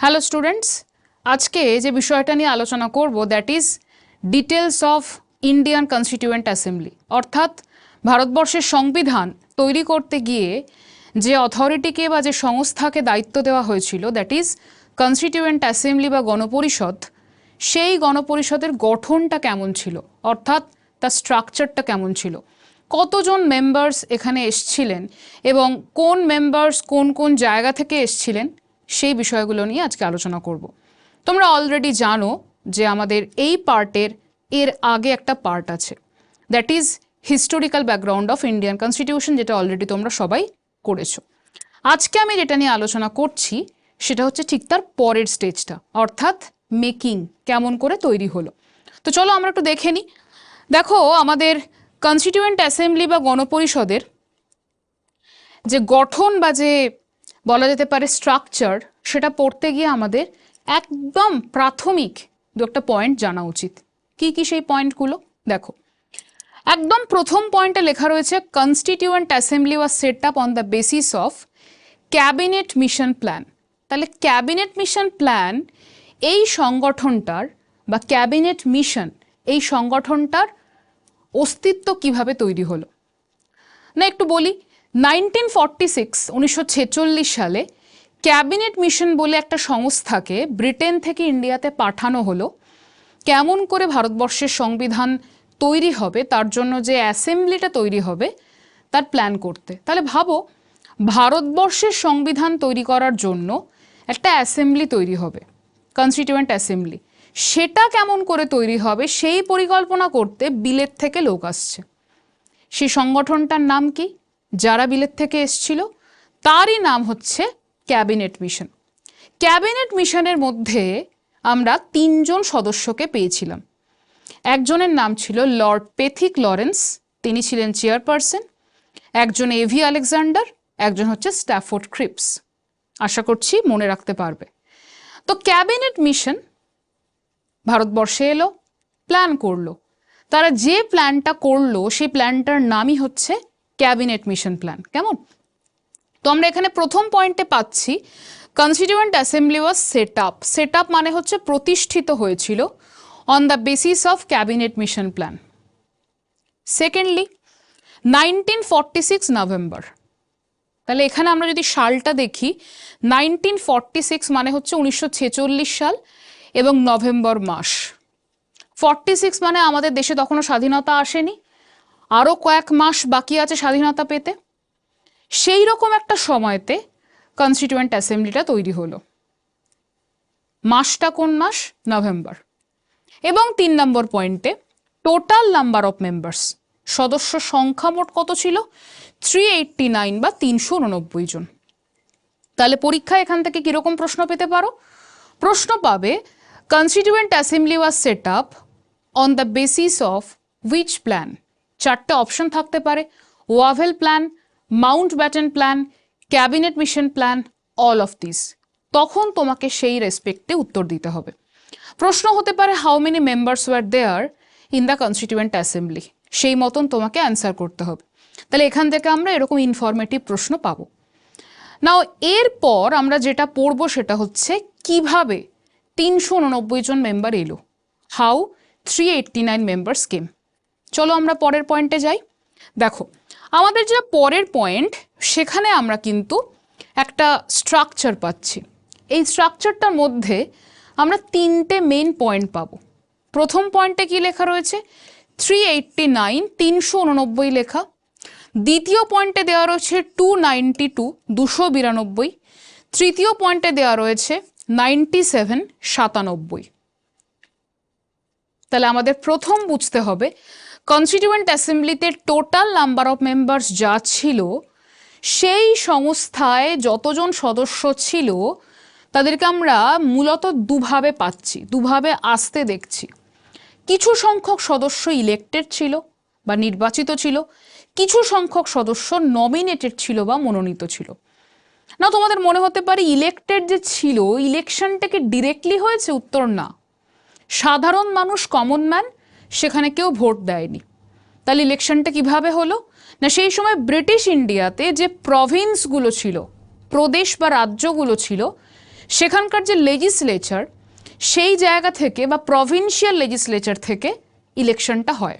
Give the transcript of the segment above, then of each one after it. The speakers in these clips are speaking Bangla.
হ্যালো স্টুডেন্টস আজকে যে বিষয়টা নিয়ে আলোচনা করব that is details of Indian constituent assembly অর্থাৎ ভারতবর্ষের সংবিধান তৈরি করতে গিয়ে যে অথরিটিকে বা যে সংস্থাকে দায়িত্ব দেওয়া হয়েছিল দ্যাট ইজ কনস্টিটিউয়েন্ট অ্যাসেম্বলি বা গণপরিষদ সেই গণপরিষদের গঠনটা কেমন ছিল? অর্থাৎ তার স্ট্রাকচারটা কেমন ছিল? কতজন মেম্বার্স এখানে এসছিলেন? এবং কোন মেম্বার্স কোন কোন জায়গা থেকে এসছিলেন? সেই বিষয়গুলো নিয়ে আজকে আলোচনা করব। তোমরা অলরেডি জানো যে আমাদের এই পার্টের এর আগে একটা পার্ট আছে। That is historical background of Indian constitution যেটা অলরেডি তোমরা সবাই করেছ। আজকে আমি যেটা নিয়ে আলোচনা করছি, সেটা হচ্ছে ঠিক তার পরের স্টেজটা অর্থাৎ মেকিং কেমন করে তৈরি হলো। তো চলো আমরা একটু দেখে নিই দেখো, আমাদের কনস্টিটিউয়েন্ট অ্যাসেম্বলি বা গণপরিষদের যে গঠন বা যে বলা যেতে পারে স্ট্রাকচার সেটা পড়তে গিয়ে আমাদের একদম প্রাথমিক দু একটা পয়েন্ট জানা উচিত। কি কি সেই পয়েন্টগুলো দেখো, একদম প্রথম পয়েন্টে লেখা রয়েছে constituent assembly was set up on the basis of cabinet mission plan তাহলে ক্যাবিনেট মিশন প্ল্যান এই সংগঠনটার বা ক্যাবিনেট মিশন এই সংগঠনটার অস্তিত্ব কীভাবে তৈরি হলো? না, একটু বলি নাইনটিন ফর্টি সিক্স উনিশশো ছেচল্লিশ সালে ক্যাবিনেট মিশন বলে একটা সংস্থাকে ব্রিটেন থেকে ইন্ডিয়াতে পাঠানো হলো। কেমন করে ভারতবর্ষের সংবিধান তৈরি হবে, তার জন্য যে অ্যাসেম্বলিটা তৈরি হবে, তার প্ল্যান করতে। তাহলে ভাবো, ভারতবর্ষের সংবিধান তৈরি করার জন্য একটা অ্যাসেম্বলি তৈরি হবে। কনস্টিটিউয়েন্ট অ্যাসেম্বলি সেটা কেমন করে তৈরি হবে, সেই পরিকল্পনা করতে বিলেত থেকে লোক আসছে। সেই সংগঠনটার নাম কি? যারা বিলেত থেকে এসছিল, তারই নাম হচ্ছে ক্যাবিনেট মিশন ক্যাবিনেট মিশনের মধ্যে আমরা তিনজন সদস্যকে পেয়েছিলাম। একজনের নাম ছিল লর্ড পেথিক লরেন্স তিনি ছিলেন চেয়ারপারসন একজন এভি আলেকজান্ডার একজন হচ্ছে স্ট্যাফোর্ড ক্রিপস আশা করছি মনে রাখতে পারবে। তো ক্যাবিনেট মিশন ভারতবর্ষে এলো প্ল্যান করল। তারা যে প্ল্যানটা করল, সেই প্ল্যানটার নামই হচ্ছে ক্যাবিনেট মিশন প্ল্যান কেমন? তো আমরা এখানে প্রথম পয়েন্টে পাচ্ছি constituent assembly was set up set up মানে হচ্ছে প্রতিষ্ঠিত হয়েছিল on the basis of cabinet mission plan secondly nineteen forty six November তাহলে এখানে আমরা যদি সালটা দেখি নাইনটিন সিক্স মানে হচ্ছে উনিশশো ছেচল্লিশ সাল এবং নভেম্বর মাস। ফর্টি সিক্স মানে আমাদের দেশে তখনও স্বাধীনতা আসেনি, আরও কয়েক মাস বাকি আছে স্বাধীনতা পেতে। সেই রকম একটা সময়তে কনস্টিটিউয়েন্ট অ্যাসেম্বলিটা তৈরি হলো। মাসটা কোন মাস? নভেম্বর। এবং তিন নম্বর পয়েন্টে টোটাল নাম্বার অফ মেম্বার্স সদস্য সংখ্যা মোট কত ছিল? থ্রি এইটটি নাইন বা তিনশো উননব্বই জন। তাহলে পরীক্ষায় এখান থেকে কীরকম প্রশ্ন পেতে পারো? প্রশ্ন পাবে constituent assembly was set up on the basis of which plan চারটে অপশন থাকতে পারে, Wavell plan, Mountbatten plan, cabinet mission plan all of this তখন তোমাকে সেই রেসপেক্টে উত্তর দিতে হবে। প্রশ্ন হতে পারে how many members were there in the constituent assembly সেই মতন তোমাকে অ্যান্সার করতে হবে। তাহলে এখান থেকে আমরা এরকম ইনফরমেটিভ প্রশ্ন পাবো। নাও এরপর আমরা যেটা পড়ব সেটা হচ্ছে, কীভাবে তিনশো উননব্বই জন মেম্বার এলো? How three eighty nine member scheme চলো আমরা পরের পয়েন্টে যাই। দেখো, আমাদের যে পরের পয়েন্ট সেখানে আমরা কিন্তু একটা স্ট্রাকচার পাচ্ছি। এই স্ট্রাকচারটার মধ্যে আমরা তিনটে মেন পয়েন্ট পাবো। প্রথম পয়েন্টে কি লেখা রয়েছে? থ্রি এইট্টি নাইন তিনশো উননব্বই লেখা। দ্বিতীয় পয়েন্টে দেওয়া রয়েছে টু নাইনটি টু দুশো বিরানব্বই। তৃতীয় পয়েন্টে দেওয়া রয়েছে নাইনটি সেভেন সাতানব্বই। তাহলে আমাদের প্রথম বুঝতে হবে কনস্টিটিউয়েন্ট অ্যাসেম্বলিতে টোটাল নাম্বার অফ মেম্বার্স যা ছিল, সেই সংস্থায় যতজন সদস্য ছিল, তাদেরকে আমরা মূলত দুভাবে পাচ্ছি, দুভাবে আসতে দেখছি। কিছু সংখ্যক সদস্য ইলেক্টেড ছিল বা নির্বাচিত ছিল, কিছু সংখ্যক সদস্য নমিনেটেড ছিল বা মনোনীত ছিল। না, তোমাদের মনে হতে পারে ইলেক্টেড যে ছিল ইলেকশনটাকে ডিরেক্টলি হয়েছে? উত্তর না। সাধারণ মানুষ কমন ম্যান সেখানে কেউ ভোট দেয়নি। তাহলে ইলেকশনটা কীভাবে হলো? না, সেই সময় ব্রিটিশ ইন্ডিয়াতে যে প্রভিন্সগুলো ছিল, প্রদেশ বা রাজ্যগুলো ছিল, সেখানকার যে লেজিসলেচার সেই জায়গা থেকে বা প্রভিন্সিয়াল লেজিসলেচার থেকে ইলেকশনটা হয়।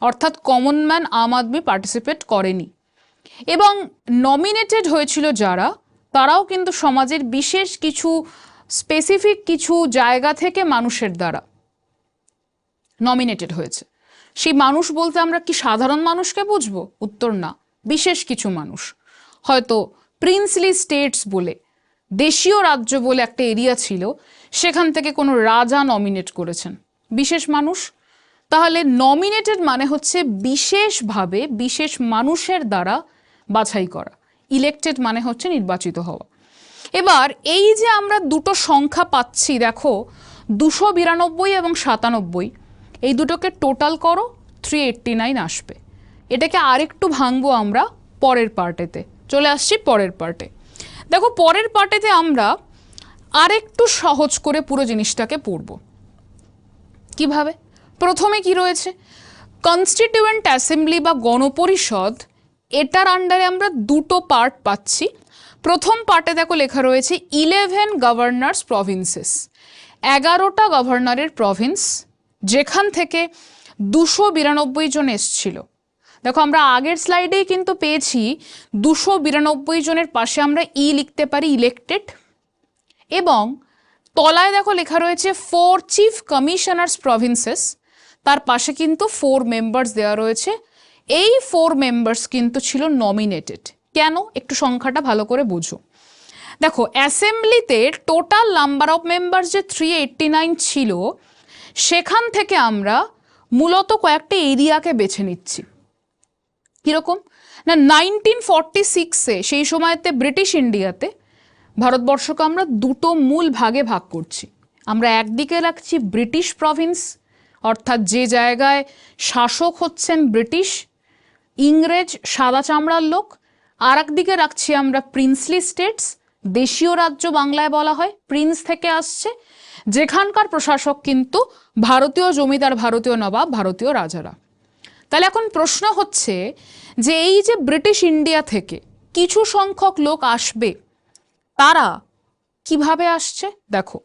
অর্থাৎ কমন ম্যান আম আদমি পার্টিসিপেট করেনি। এবং নমিনেটেড হয়েছিল যারা, তারাও কিন্তু সমাজের বিশেষ কিছু স্পেসিফিক কিছু জায়গা থেকে মানুষের দ্বারা নমিনেটেড হয়েছে। সেই মানুষ বলতে আমরা কি সাধারণ মানুষকে বুঝব? উত্তর না, বিশেষ কিছু মানুষ। হয়তো প্রিন্সলি স্টেটস বলে দেশীয় রাজ্য বলে একটা এরিয়া ছিল, সেখান থেকে কোনো রাজা নমিনেট করেছেন। বিশেষ মানুষ? তাহলে নমিনেটেড মানে হচ্ছে বিশেষভাবে বিশেষ মানুষের দ্বারা বাছাই করা। ইলেক্টেড মানে হচ্ছে নির্বাচিত হওয়া। এবার এই যে আমরা দুটো সংখ্যা পাচ্ছি, দেখো, দুশো বিরানব্বই এবং সাতানব্বই, এই দুটোকে টোটাল করো থ্রি এইট্টি নাইন আসবে। এটাকে আরেকটু ভাঙবো আমরা পরের পার্টেতে চলে আসছি পরের পার্টে দেখো, পরের পার্টেতে আমরা আরেকটু সহজ করে পুরো জিনিসটাকে পড়ব। কীভাবে? প্রথমে কি রয়েছে? কনস্টিটিউয়েন্ট অ্যাসেম্বলি বা গণপরিষদ, এটার আন্ডারে আমরা দুটো পার্ট পাচ্ছি। প্রথম পার্টে দেখো লেখা রয়েছে ইলেভেন গভর্নর্স প্রভিন্সেস এগারোটা গভর্নরের প্রভিন্স যেখান থেকে দুশো বিরানব্বই জন এসছিল। দেখো, আমরা আগের স্লাইডেই কিন্তু পেয়েছি দুশো বিরানব্বই জনের পাশে আমরা ই লিখতে পারি ইলেক্টেড এবং তলায় দেখো লেখা রয়েছে ফোর চিফ কমিশনার্স প্রভিন্সেস তার পাশে কিন্তু ফোর মেম্বার্স দেওয়া রয়েছে। এই ফোর মেম্বার্স কিন্তু ছিল নমিনেটেড কেন? একটু সংখ্যাটা ভালো করে বুঝো। দেখো অ্যাসেম্বলিতে টোটাল নাম্বার অফ মেম্বার যে থ্রি এইট্টি নাইন ছিল, সেখান থেকে আমরা মূলত কয়েকটা এরিয়াকে বেছে নিচ্ছি। কীরকম? না নাইনটিন ফর্টি সিক্সে সেই সময়তে ব্রিটিশ ইন্ডিয়াতে ভারতবর্ষকে আমরা দুটো মূল ভাগে ভাগ করছি। আমরা একদিকে রাখছি ব্রিটিশ প্রভিন্স অর্থাৎ যে জায়গায় শাসক হচ্ছেন ব্রিটিশ ইংরেজ সাদা চামড়ার লোক। আর একদিকে রাখছি আমরা প্রিন্সলি স্টেটস দেশীয় রাজ্য বাংলায় বলা হয় প্রিন্স থেকে আসছে। যেখানকার প্রশাসক কিন্তু ভারতীয় জমিদার, ভারতীয় নবাব, ভারতীয় রাজারা। তাহলে এখন প্রশ্ন হচ্ছে যে এই যে ব্রিটিশ ইন্ডিয়া থেকে কিছু সংখ্যক লোক আসবে, তারা কীভাবে আসছে? দেখো,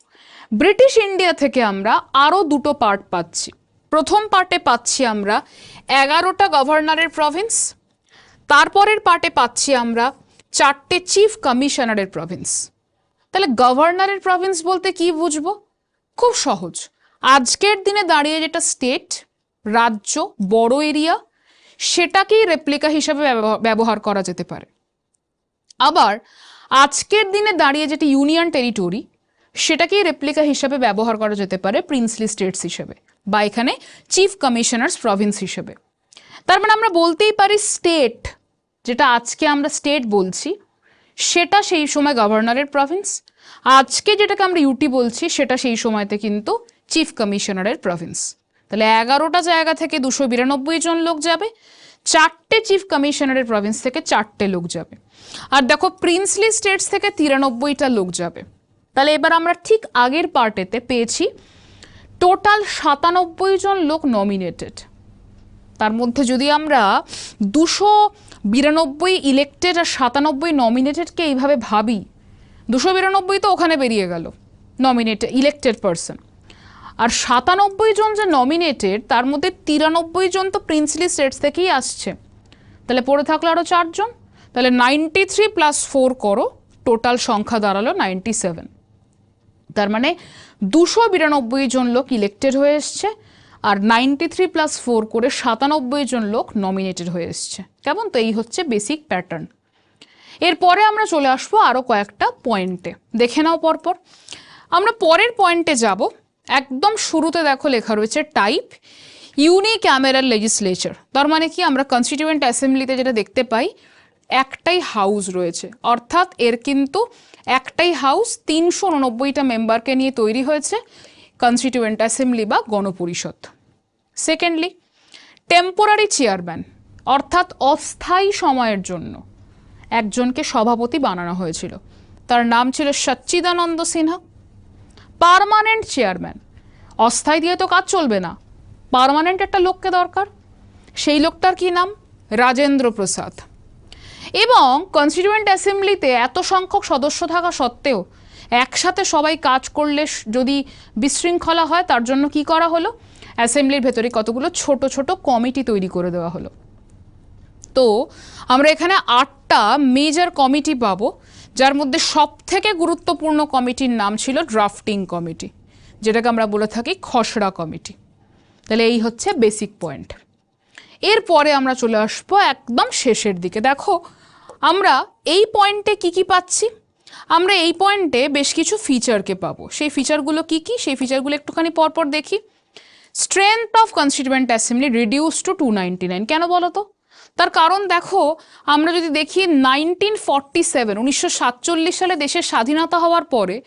ব্রিটিশ ইন্ডিয়া থেকে আমরা আরও দুটো পার্ট পাচ্ছি। প্রথম পার্টে পাচ্ছি আমরা এগারোটা গভর্নরের প্রভিন্স তারপরের পার্টে পাচ্ছি আমরা চারটে চিফ কমিশনারের প্রভিন্স তাহলে গভর্নরের প্রভিন্স বলতে কি বুঝব? খুব সহজ। আজকের দিনে দাঁড়িয়ে যেটা স্টেট রাজ্য, বড় এরিয়া, সেটাকেই রেপ্লিকা হিসাবে ব্যবহার- করা যেতে পারে। আবার, আজকের দিনে দাঁড়িয়ে যেটি ইউনিয়ন টেরিটরি, সেটাকেই রেপ্লিকা হিসাবে ব্যবহার করা যেতে পারে প্রিন্সলি স্টেটস হিসেবে, বা এখানে চিফ কমিশনার্স প্রভিন্স হিসেবে। তার মানে আমরা বলতেই পারি স্টেট, যেটা আজকে আমরা স্টেট বলছি, সেটা সেই সময় গভর্নরের প্রভিন্স, আজকে যেটাকে আমরা ইউটি বলছি, সেটা সেই সময়তে কিন্তু চিফ কমিশনারের প্রভিন্স। তাহলে এগারোটা জায়গা থেকে দুশো বিরানব্বই জন লোক যাবে, চারটে চিফ কমিশনারের প্রভিন্স থেকে চারটে লোক যাবে। আর দেখো প্রিন্সলি স্টেটস থেকে তিরানব্বইটা লোক যাবে। তাহলে এবার আমরা ঠিক আগের পার্টেতে পেয়েছি টোটাল সাতানব্বই জন লোক নমিনেটেড তার মধ্যে যদি আমরা দুশো বিরানব্বই ইলেক্টেড আর সাতানব্বই নমিনেটেডকে এইভাবে ভাবি, দুশো বিরানব্বই তো ওখানে বেরিয়ে গেল নমিনেটেড ইলেক্টেড পারসন আর সাতানব্বই জন যে নমিনেটেড তার মধ্যে তিরানব্বই জন তো প্রিন্সলি স্টেটস থেকেই আসছে। তাহলে পড়ে থাকল আরও চারজন তাহলে নাইনটি থ্রি প্লাস ফোর করো টোটাল সংখ্যা দাঁড়াল নাইনটি সেভেন তার মানে দুশো বিরানব্বই জন লোক ইলেক্টেড হয়ে এসছে, আর নাইনটি থ্রি প্লাস ফোর করে সাতানব্বই জন লোক নমিনেটেড হয়ে এসছে। কেমন? তো এই হচ্ছে বেসিক প্যাটার্ন এরপরে আমরা চলে আসব আরও কয়েকটা পয়েন্টে দেখে নাও পরপর। আমরা পরের পয়েন্টে যাব। একদম শুরুতে দেখো লেখা রয়েছে টাইপ ইউনি ক্যামেরাল লেজিসলেচার তার মানে কি? আমরা কনস্টিটিউয়েন্ট অ্যাসেম্বলিতে যেটা দেখতে পাই, একটাই হাউস রয়েছে। অর্থাৎ এর কিন্তু একটাই হাউস তিনশো উননব্বইটা মেম্বারকে নিয়ে তৈরি হয়েছে কনস্টিটিউয়েন্ট অ্যাসেম্বলি বা গণপরিষদ। সেকেন্ডলি টেম্পোরারি চেয়ারম্যান অর্থাৎ অস্থায়ী সময়ের জন্য একজনকে সভাপতি বানানো হয়েছিল। তার নাম ছিল সচ্চিদানন্দ সিনহা। Permanent chairman. অস্থায়ী দিয়ে তো কাজ চলবে না। পারমানেন্ট একটা লোককে দরকার। সেই লোকটার কি নাম? রাজেন্দ্র প্রসাদ। এবং কনস্টিটিউয়েন্ট অ্যাসেম্বলিতে এত সংখ্যক সদস্য থাকা সত্ত্বেও একসাথে সবাই কাজ করলে যদি বিশৃঙ্খলা হয়, তার জন্য কি করা হলো? অ্যাসেম্বলির ভেতরে কতগুলো ছোট ছোট কমিটি তৈরি করে দেওয়া হলো। তো আমরা এখানে আটটা মেজর কমিটি পাবো। যার মধ্যে সব থেকে গুরুত্বপূর্ণ কমিটির নাম ছিল ড্রাফটিং কমিটি, যেটাকে আমরা বলে থাকি খসড়া কমিটি। তাহলে এই হচ্ছে বেসিক পয়েন্ট। এরপরে আমরা চলে আসব একদম শেষের দিকে। দেখো, আমরা এই পয়েন্টে কি কি পাচ্ছি? আমরা এই পয়েন্টে বেশ কিছু ফিচারকে পাবো। সেই ফিচারগুলো কি কি? সেই ফিচারগুলো একটুখানি পরপর দেখি। Strength of constituent assembly reduce to two ninety nine. কেন বলো তো? তার কারণ দেখো, আমরা যদি দেখি নাইনটিন ফর্টি সেভেন উনিশশো সাতচল্লিশ সালে দেশের স্বাধীনতা হওয়ার পরে,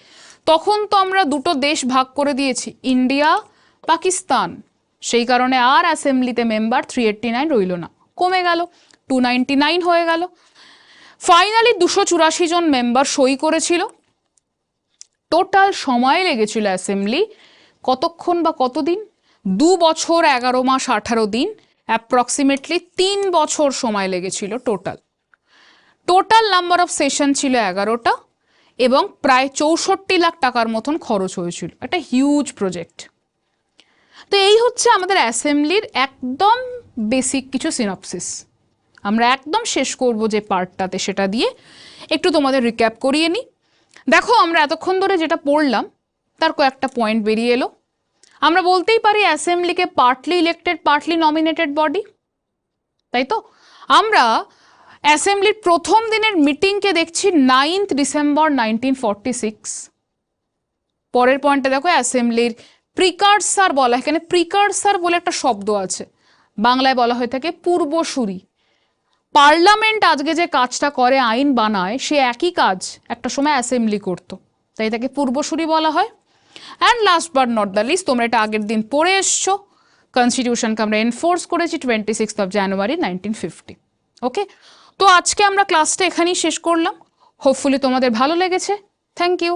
তখন তো আমরা দুটো দেশ ভাগ করে দিয়েছি, ইন্ডিয়া, পাকিস্তান। সেই কারণে আর অ্যাসেম্বলিতে মেম্বার থ্রি এইট্টি নাইন রইল না। কমে গেল টু নাইনটি নাইন হয়ে গেল। ফাইনালি দুশো চুরাশি জন মেম্বার সই করেছিল। টোটাল সময় লেগেছিল অ্যাসেম্বলি কতক্ষণ বা কতদিন? দু বছর, এগারো মাস, আঠারো দিন। অ্যাপ্রক্সিমেটলি তিন বছর সময় লেগেছিল total total number of session ছিল এগারোটা এবং প্রায় চৌষট্টি লাখ টাকার মতন খরচ হয়েছিল। একটা হিউজ প্রজেক্ট তো এই হচ্ছে আমাদের অ্যাসেম্বলির একদম বেসিক কিছু সিনপসিস আমরা একদম শেষ করব যে পার্টটাতে সেটা দিয়ে। একটু তোমাদের রিক্যাপ করিয়ে নিই। দেখো, আমরা এতক্ষণ ধরে যেটা পড়লাম, তার কয়েকটা পয়েন্ট বেরিয়ে এলো। আমরা বলতেই পারি অ্যাসেম্বলিকে partly elected partly nominated body তাই তো? আমরা অ্যাসেম্বলির প্রথম দিনের মিটিংকে দেখছি নাইন্থ ডিসেম্বর নাইনটিন সিক্স পরের পয়েন্টে দেখো, অ্যাসেম্বলির প্রিকার্সার বলা। এখানে প্রিকার্সার বলে একটা শব্দ আছে। বাংলায় বলা হয়ে থাকে পূর্বসূরি। পার্লামেন্ট আজকে যে কাজটা করে, আইন বানায়, সে একই কাজ একটা সময় অ্যাসেম্বলি করতো। তাই তাকে পূর্বসূরি বলা হয়। And last but not the least তোমরা এটা আগের দিন পড়ে এসছো। কনস্টিটিউশনকে আমরা এনফোর্স করেছি twenty six of January nineteen fifty okay তো আজকে আমরা ক্লাসটা এখানেই শেষ করলাম। হোপফুলি তোমাদের ভালো লেগেছে। Thank you